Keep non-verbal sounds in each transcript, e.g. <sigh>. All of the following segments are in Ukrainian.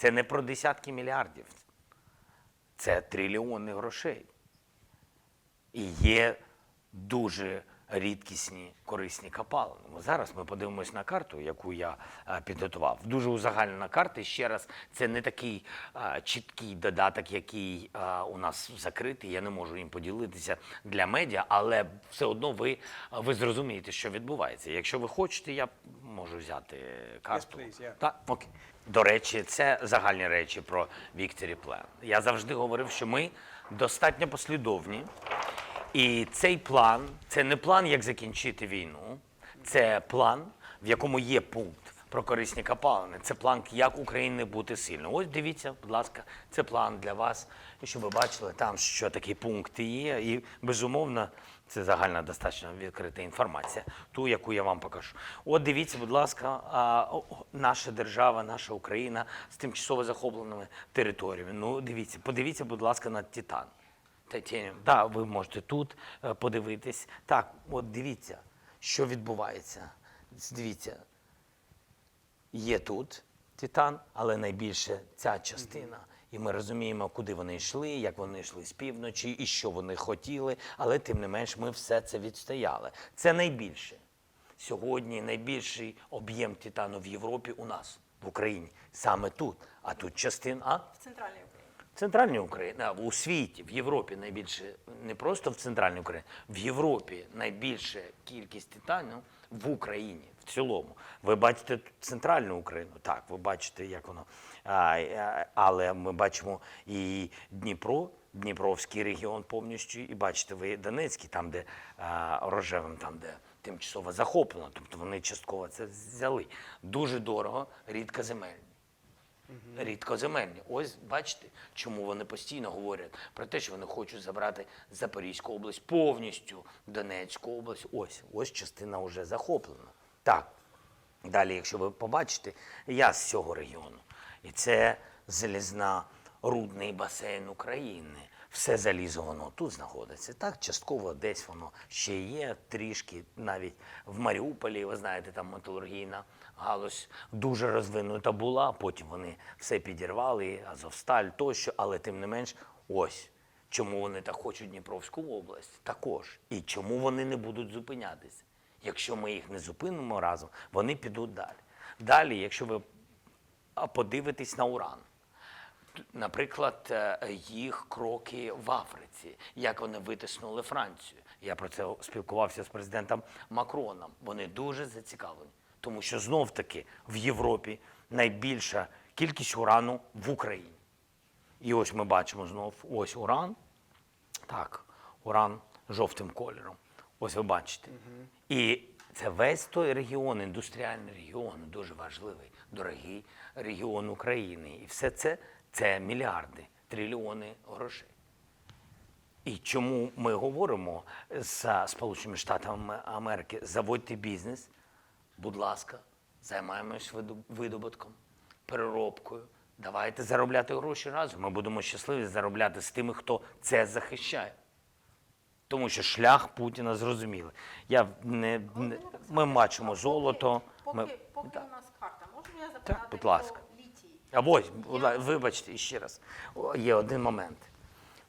Це не про десятки мільярдів, це трильйони грошей. І є дуже рідкісні корисні копалини. Зараз ми подивимось на карту, яку я е, підготував. Дуже узагальнена карта. Ще раз, це не такий е, чіткий додаток, який е, у нас закритий. Я не можу їм поділитися для медіа, але все одно ви, ви зрозумієте, що відбувається. Якщо ви хочете, я можу взяти карту. please, yeah. Так, окей. До речі, це загальні речі про Victory Plan. Я завжди говорив, що ми достатньо послідовні. І цей план це не план, як закінчити війну, це план, в якому є пункт про корисні копалини. Це план, як Україні бути сильною. Ось дивіться, будь ласка, це план для вас, щоб ви бачили там, що такі пункти є. І безумовно, це загальна достатньо відкрита інформація, ту, яку я вам покажу. От дивіться, будь ласка, наша держава, наша Україна з тимчасово захопленими територіями. Ну, дивіться, подивіться, будь ласка, на Титан. Титаніум. Да, ви можете тут е, подивитись. Так, от дивіться, що відбувається. Дивіться, є тут Титан, але найбільше ця частина. І ми розуміємо, куди вони йшли, як вони йшли з півночі, і що вони хотіли. Але тим не менш, ми все це відстояли. Це найбільше. Сьогодні найбільший об'єм титану в Європі у нас, в Україні, саме тут. А тут частина. А? в центральній Україні. Центральній Україні, у світі, в Європі найбільше, не просто в центральній Україні, в Європі найбільша кількість титану в Україні в цілому. Ви бачите центральну Україну, так, ви бачите, як воно. А, але ми бачимо і Дніпро, Дніпровський регіон повністю, і бачите, ви Донецький, там, де а, рожевим, там, де тимчасово захоплено, тобто вони частково це взяли. Дуже дорого, рідкоземельні рідкоземельні. Ось бачите, чому вони постійно говорять про те, що вони хочуть забрати Запорізьку область повністю, Донецьку область. Ось, ось частина вже захоплена. Так. Далі, якщо ви побачите, я з цього регіону. І це залізна рудний басейн України. Все залізо воно тут знаходиться. Так, частково десь воно ще є, трішки навіть в Маріуполі, ви знаєте, там металургійна галузь дуже розвинута була. Потім вони все підірвали, Азовсталь тощо, але тим не менш, ось чому вони так хочуть Дніпровську область також. І чому вони не будуть зупинятися. Якщо ми їх не зупинимо разом, вони підуть далі. Далі, якщо ви а, подивитесь на уран. Наприклад, е, їх кроки в Африці, як вони витиснули Францію. Я про це спілкувався з президентом Макроном. Вони дуже зацікавлені, тому що знов таки в Європі найбільша кількість урану в Україні. І ось ми бачимо знов ось уран. Так, уран жовтим кольором. Ось ви бачите. І це весь той регіон, індустріальний регіон, дуже важливий, дорогий регіон України. І все це це мільярди, трильйони грошей. І чому ми говоримо з Сполученими Штатами Америки, заводьте бізнес, будь ласка, займаємось видобутком, переробкою. Давайте заробляти гроші разом. Ми будемо щасливі заробляти з тими, хто це захищає. Тому що шлях Путіна зрозумілий. Я не, не ми бачимо золото. Поки, Ми, поки Так. у нас карта, можу я запитати будь ласка. про літій? А ось, будь ласка, вибачте ще раз. О, Є один момент.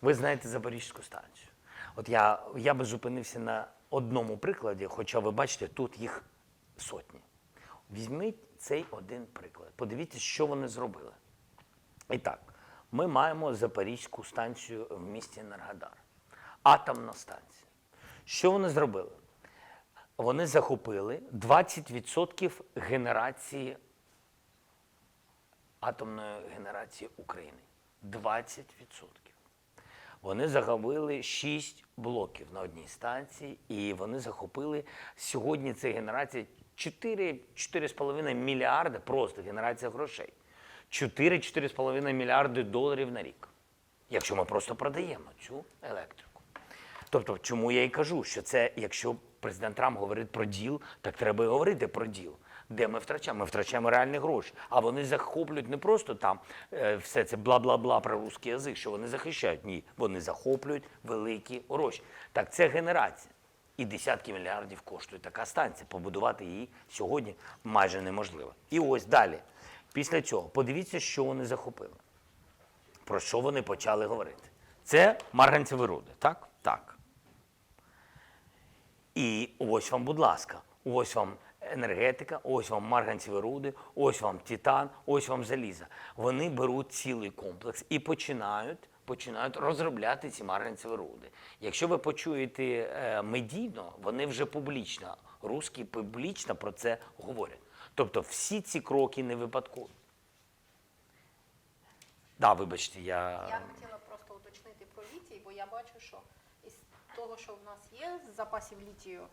Ви знаєте Запорізьку станцію. От я, я би зупинився на одному прикладі, хоча ви бачите, тут їх сотні. Візьміть цей один приклад. Подивіться, що вони зробили. І так, ми маємо Запорізьку станцію в місті Енергодар. Атомна станція. Що вони зробили? Вони захопили 20% генерації атомної генерації України. 20%. Вони захопили 6 блоків на одній станції, і вони захопили сьогодні це генерація 4 4,5 мільярди просто генерація грошей. 4-4,5 мільярди доларів на рік. Якщо ми просто продаємо цю електрику. Тобто, чому я і кажу, що це, якщо президент Трамп говорить про діл, так треба і говорити про діл. Де ми втрачаємо? Ми втрачаємо реальні гроші. А вони захоплюють не просто там е, все це бла-бла-бла про русський язик, що вони захищають. Ні, вони захоплюють великі гроші. Так це генерація. І десятки мільярдів коштує така станція. Побудувати її сьогодні майже неможливо. І ось далі. Після цього подивіться, що вони захопили. Про що вони почали говорити. Це марганцеві руди, так? Так. І ось вам, будь ласка, ось вам енергетика, ось вам марганцеві руди, ось вам титан, ось вам заліза. Вони беруть цілий комплекс і починають, починають розробляти ці марганцеві руди. Якщо ви почуєте е, медійно, вони вже публічно, русські публічно про це говорять. Тобто всі ці кроки не випадкові. Да, вибачте, я. Я хотіла просто уточнити про літій, бо я бачу, що того, що в нас є з запасів літію,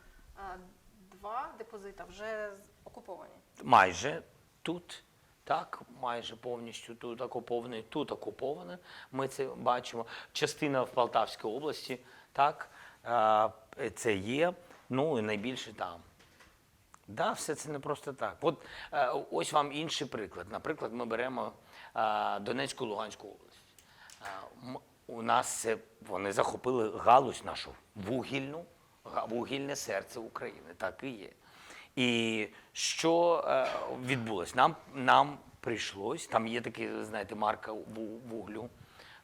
два депозита вже окуповані. майже тут, так, майже повністю тут окупований, тут окуповане. Ми це бачимо. Частина в Полтавській області, так, е, це є. Ну і найбільше там. Да, все це не просто так. От е, ось вам інший приклад. Наприклад, ми беремо е, Донецьку Луганську область. У нас це вони захопили галузь нашу вугільну, вугільне серце України. Так і є. І що е, відбулось? Нам, нам прийшлось, там є такі, знаєте, марка вуглю,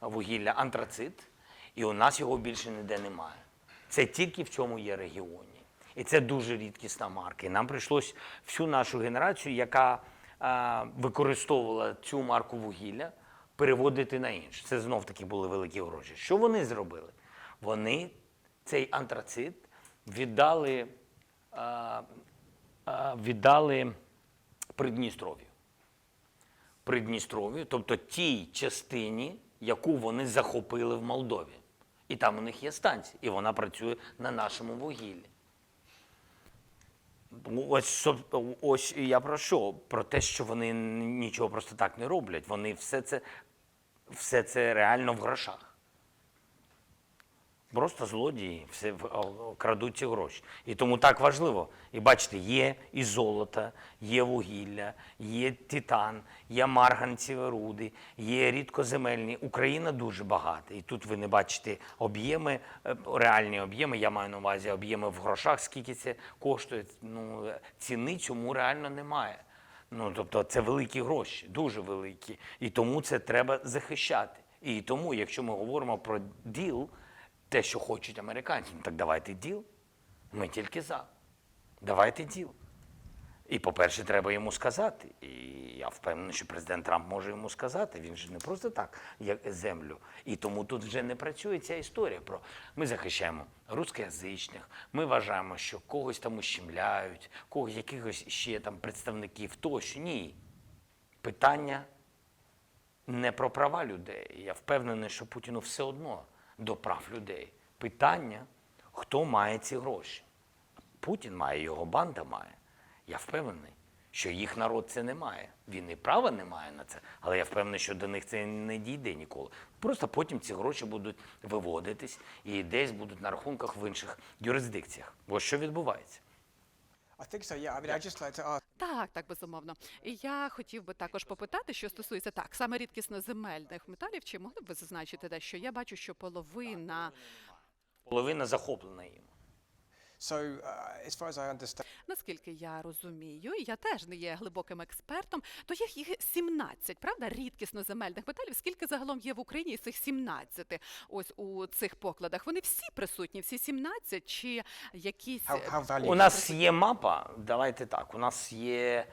вугілля, антрацит, і у нас його більше ніде немає. Це тільки в цьому є регіоні. І це дуже рідкісна марка. І нам прийшлось всю нашу генерацію, яка е, використовувала цю марку вугілля, переводити на іншу. Це знов таки були великі гроші. Що вони зробили? Вони цей антрацит віддали, е, е, віддали Придністров'ю. Придністров'ю, тобто тій частині, яку вони захопили в Молдові. І там у них є станція, і вона працює на нашому вугіллі. Ну, Ось, ось я про що? Про те, що вони нічого просто так не роблять. Вони все це, все це реально в грошах. Просто злодії все крадуть ці гроші. І тому так важливо. І бачите, є і золото, є вугілля, є титан, є марганцеві руди, є рідкоземельні. Україна дуже багата. І тут ви не бачите об'єми, е, реальні об'єми. Я маю на увазі об'єми в грошах, скільки це коштує. Ну, ціни цьому реально немає. Ну, тобто це великі гроші, дуже великі. І тому це треба захищати. І тому, якщо ми говоримо про діл, те, що хочуть американці, ну так давайте діл. Ми тільки за. Давайте діл. І, по-перше, треба йому сказати. І я впевнений, що президент Трамп може йому сказати. Він же не просто так, як землю. І тому тут вже не працює ця історія про ми захищаємо рускоязичних, ми вважаємо, що когось там ущемляють, когось якихось ще там представників тощо. Ні. Питання не про права людей. Я впевнений, що Путіну все одно до прав людей. Питання, хто має ці гроші. Путін має, його банда має. Я впевнений, що їх народ це не має. Він і права не має на це, але я впевнений, що до них це не дійде ніколи. Просто потім ці гроші будуть виводитись і десь будуть на рахунках в інших юрисдикціях. Ось що відбувається. I think so, yeah. I mean, I'd just like to ask. Так, так, безумовно. І я хотів би також попитати, що стосується так, саме рідкісно земельних металів, чи могли б ви зазначити те, що я бачу, що половина, Половина захоплена їм. So, uh, as far as I understand, наскільки я розумію, і я теж не є глибоким експертом, то їх їх 17, правда, рідкісно земельних металів. Скільки загалом є в Україні з цих 17 ось у цих покладах? Вони всі присутні, всі 17, чи якісь how, how valuable? У нас є мапа, давайте так. У нас є.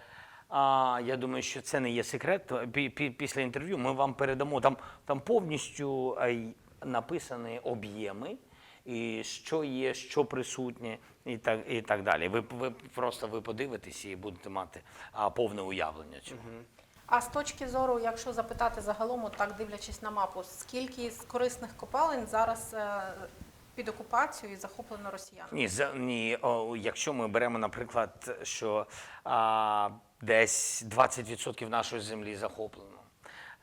А, я думаю, що це не є секрет. Пі- пі- Після інтерв'ю ми вам передамо там, там повністю е, й написані об'єми, і що є, що присутнє, і так, і так далі. Ви, ви просто ви подивитесь і будете мати а, повне уявлення цього. А з точки зору, якщо запитати загалом, от так дивлячись на мапу, скільки з корисних копалин зараз е, під окупацією і захоплено росіянами? Ні, за, ні о, якщо ми беремо, наприклад, що а, десь 20% нашої землі захоплено.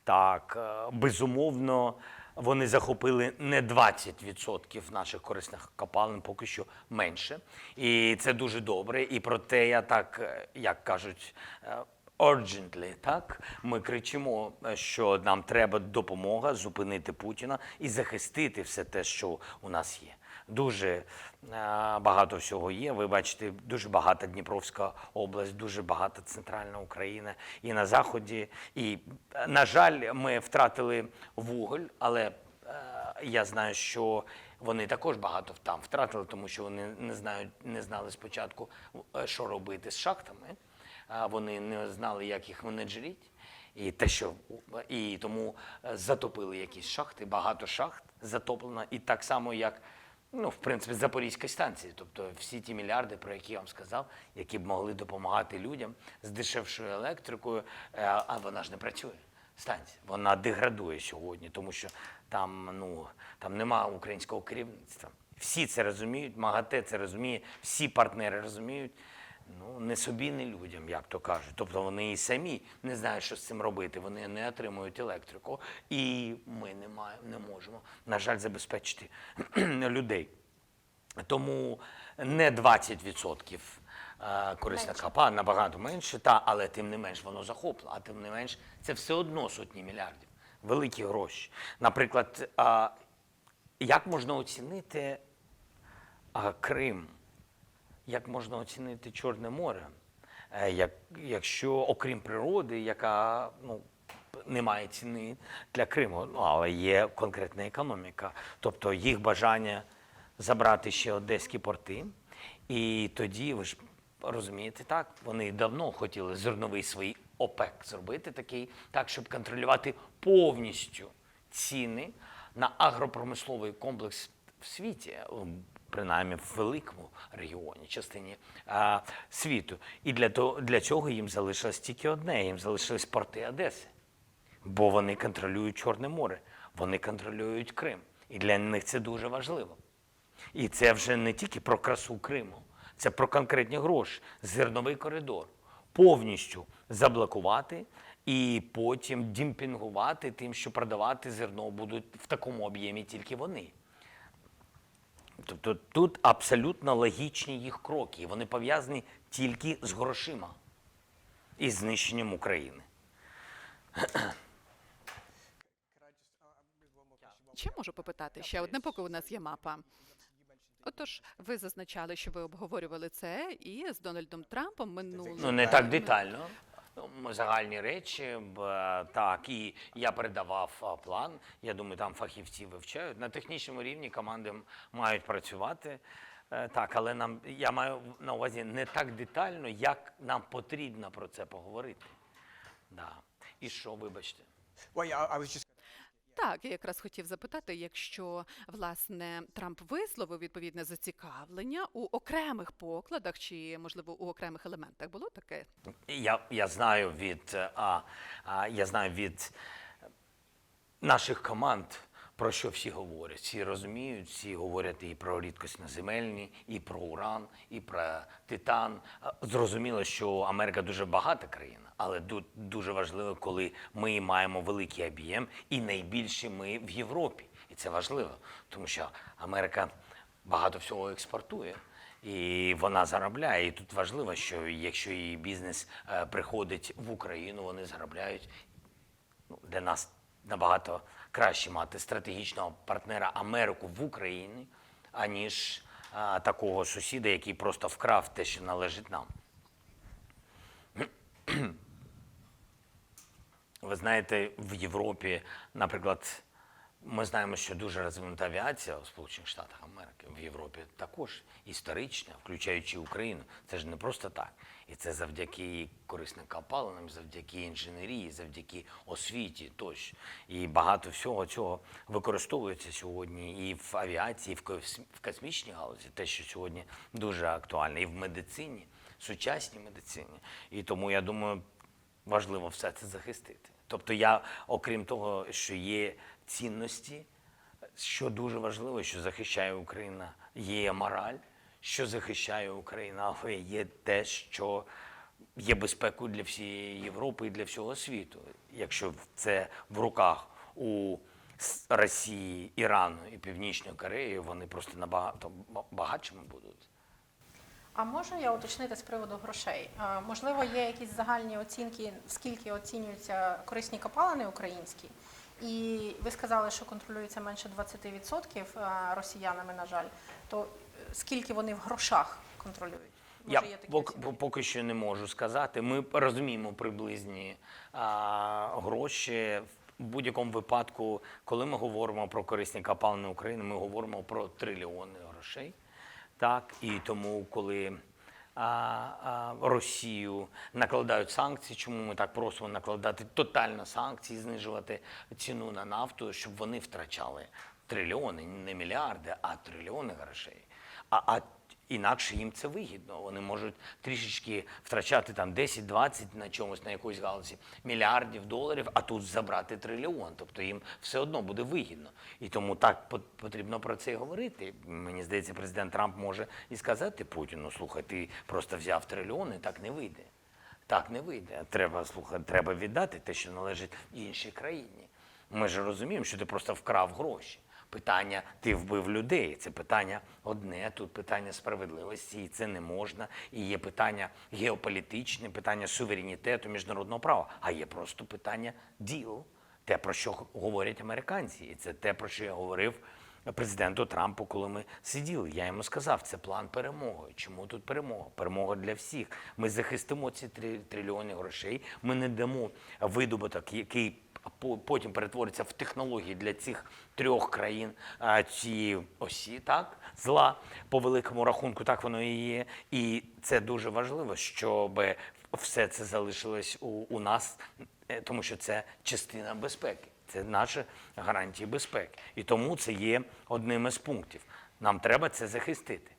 Так, е, безумовно, вони захопили не 20% наших корисних копалин, поки що менше. І це дуже добре. І проте я так, е, як кажуть, е, urgently, так? Ми кричимо, е, що нам треба допомога зупинити Путіна і захистити все те, що у нас є. Дуже е, багато всього є. Ви бачите, дуже багата Дніпровська область, дуже багата центральна Україна і на заході. І, е, на жаль, ми втратили вуголь, але е, я знаю, що вони також багато там втратили, тому що вони не знають, не знали спочатку, що робити з шахтами. Вони не знали, як їх менеджеріть. І те, що і тому затопили якісь шахти, багато шахт затоплено, і так само, як ну, в принципі, Запорізька станції, Тобто всі ті мільярди, про які я вам сказав, які б могли допомагати людям з дешевшою електрикою, е, а вона ж не працює. Станція вона деградує сьогодні, тому що там ну там нема українського керівництва. Всі це розуміють, МАГАТЕ це розуміє, всі партнери розуміють. Ну, не собі, не людям, як то кажуть. Тобто вони і самі не знають, що з цим робити. Вони не отримують електрику, і ми не маємо, не можемо, на жаль, забезпечити <clears throat> людей. Тому не 20% е, корисних Менше. набагато менше, та, але тим не менш воно захоплено, а тим не менш це все одно сотні мільярдів. Великі гроші. Наприклад, а, як можна оцінити а, Крим? Як можна оцінити Чорне море, Е, як, якщо окрім природи, яка ну, не має ціни для Криму, ну, але є конкретна економіка, тобто їх бажання забрати ще одеські порти. І тоді ви ж розумієте, так, вони давно хотіли зерновий свій ОПЕК зробити такий, так, щоб контролювати повністю ціни на агропромисловий комплекс в світі, принаймні в великому регіоні, частині а, світу. І для, того, для цього їм залишилось тільки одне: їм залишились порти Одеси. Бо вони контролюють Чорне море, вони контролюють Крим. І для них це дуже важливо. І це вже не тільки про красу Криму, це про конкретні гроші, зерновий коридор. Повністю заблокувати і потім дімпінгувати тим, що продавати зерно будуть в такому об'ємі тільки вони. Тобто тут абсолютно логічні їх кроки, і вони пов'язані тільки з грошима і знищенням України. Чи можу попитати ще одне, поки у нас є мапа? Отож, ви зазначали, що ви обговорювали це і з Дональдом Трампом минулого. Ну, не так детально. Ну, Загальні речі, так, і я передавав план. Я думаю, там фахівці вивчають. На технічному рівні команди мають працювати. Е, Так, але нам я маю на увазі не так детально, як нам потрібно про це поговорити. Да. І що, вибачте? Так, я якраз хотів запитати, якщо власне Трамп висловив відповідне зацікавлення у окремих покладах чи можливо у окремих елементах, було таке? Я, я знаю від е, а, а, я знаю від наших команд, про що всі говорять. Всі розуміють, всі говорять і про рідкісноземельні, і про уран, і про титан. Зрозуміло, що Америка дуже багата країна, але ду- дуже важливо, коли ми маємо великий об'єм, і найбільше ми в Європі. І це важливо, тому що Америка багато всього експортує. І вона заробляє. І тут важливо, що якщо її бізнес е, приходить в Україну, вони заробляють ну, для нас набагато краще мати стратегічного партнера Америку в Україні, аніж а, такого сусіда, який просто вкрав те, що належить нам. <clears throat> Ви знаєте, в Європі, наприклад, ми знаємо, що дуже розвинута авіація у Сполучених Штатах Америки, в Європі також історична, включаючи Україну. Це ж не просто так. І це завдяки корисним копалинам, завдяки інженерії, завдяки освіті тощо. І багато всього цього використовується сьогодні і в авіації, і в кос- космічній галузі, те, що сьогодні дуже актуально, і в медицині, сучасній медицині. І тому я думаю, важливо все це захистити. Тобто я, окрім того, що є цінності, що дуже важливо, що захищає Україна, є мораль, що захищає Україна, але є те, що є безпекою для всієї Європи і для всього світу. Якщо це в руках у Росії, Ірану і Північної Кореї, вони просто набагато багатшими будуть. А можу я уточнити з приводу грошей? Можливо, є якісь загальні оцінки, скільки оцінюються корисні копалини українські, І ви сказали, що контролюється менше 20% е, росіянами, на жаль. То е, скільки вони в грошах контролюють? Я Може, поки, поки що не можу сказати. Ми розуміємо приблизні а, гроші. В будь-якому випадку, коли ми говоримо про корисні копалини України, ми говоримо про трильйони грошей. Так, і тому, коли Росію накладають санкції, чому ми так просимо накладати тотально санкції, знижувати ціну на нафту, щоб вони втрачали трильйони, не мільярди, а трильйони грошей. А, а інакше їм це вигідно. Вони можуть трішечки втрачати там 10-20 на чомусь, на якоїсь галузі мільярдів доларів, а тут забрати трильйон. Тобто їм все одно буде вигідно. І тому так потрібно про це і говорити. Мені здається, президент Трамп може і сказати Путіну: слухай, ти просто взяв трильйон, і так не вийде. Так не вийде. Треба слухай, треба віддати те, що належить іншій країні. Ми ж розуміємо, що ти просто вкрав гроші. Питання ти вбив людей. Це питання одне. Тут питання справедливості, і це не можна. І є питання геополітичне, питання суверенітету, міжнародного права. А є просто питання діл, те про що говорять американці, і це те, про що я говорив президенту Трампу, коли ми сиділи. Я йому сказав, це план перемоги. Чому тут перемога? Перемога для всіх. Ми захистимо ці три трильйони грошей. Ми не дамо видобуток, який потім перетвориться в технології для цих трьох країн а, цієї осі, так зла по великому рахунку, так воно і є. І це дуже важливо, щоб все це залишилось у, у нас, е, тому що це частина безпеки. Це наші гарантії безпеки. І тому це є одним із пунктів. Нам треба це захистити.